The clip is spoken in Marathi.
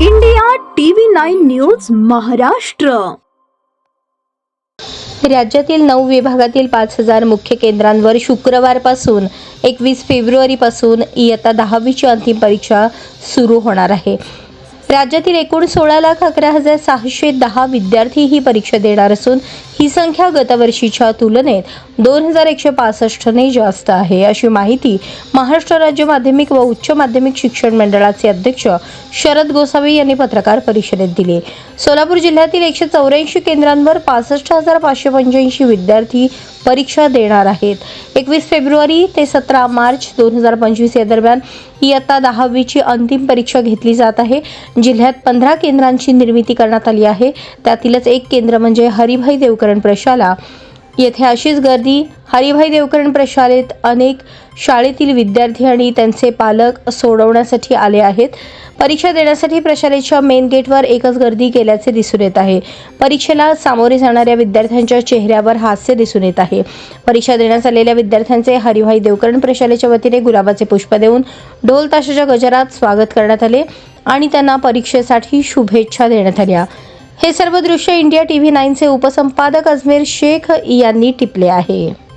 India TV nine news Maharashtra. राज्यातील नऊ विभागातील पाच हजार मुख्य केंद्रांवर शुक्रवारपासून एकवीस फेब्रुवारीपासून इयत्ता दहावीची अंतिम परीक्षा सुरू होणार आहे. राज्यातील एकूण सोळा लाख अकरा हजार सहाशे दहा विद्यार्थी ही परीक्षा देणार असून ही संख्या गतवर्षीच्या तुलनेत दोन हजार एकशे पासष्टने जास्त आहे. अशी माहिती महाराष्ट्र राज्य माध्यमिक व उच्च माध्यमिक शिक्षण मंडळाचे अध्यक्ष शरद गोसावी यांनी पत्रकार परिषदेत दिली. सोलापूर जिल्ह्यातील एकशे चौऱ्याऐंशी केंद्रांवर पासष्ट हजार पाचशे पंच्याऐंशी विद्यार्थी परीक्षा देणार आहेत. एकवीस फेब्रुवारी ते सतरा मार्च दोन हजार पंचवीस या दरम्यान इयत्ता दहावीची अंतिम परीक्षा घेतली जात आहे. जिल्ह्यात पंधरा केंद्रांची निर्मिती करण्यात आली आहे. त्यातीलच एक केंद्र म्हणजे हरिभाई देवकरण प्रशाला. येथे अशीच गर्दी हरिभाई देवकरण प्रशालेत अनेक शाळेतील विद्यार्थी आणि त्यांचे पालक सोडवण्यासाठी आले आहेत. परीक्षा देण्यासाठी प्रशालेच्या मेन गेटवर एकच गर्दी केल्याचे दिसून येत आहे. परीक्षेला सामोरे जाणाऱ्या विद्यार्थ्यांच्या चेहऱ्यावर हास्य दिसून येत आहे. परीक्षा देण्यास आलेल्या विद्यार्थ्यांचे हरिभाई देवकरण प्रशालेच्या वतीने गुलाबाचे पुष्प देऊन ढोल ताशाच्या गजरात स्वागत करण्यात आले आणि त्यांना परीक्षेसाठी शुभेच्छा देण्यात आल्या. हे सर्व दृश्य इंडिया टीव्ही नाईनचे उपसंपादक अजमेर शेख यांनी टिपले आहे.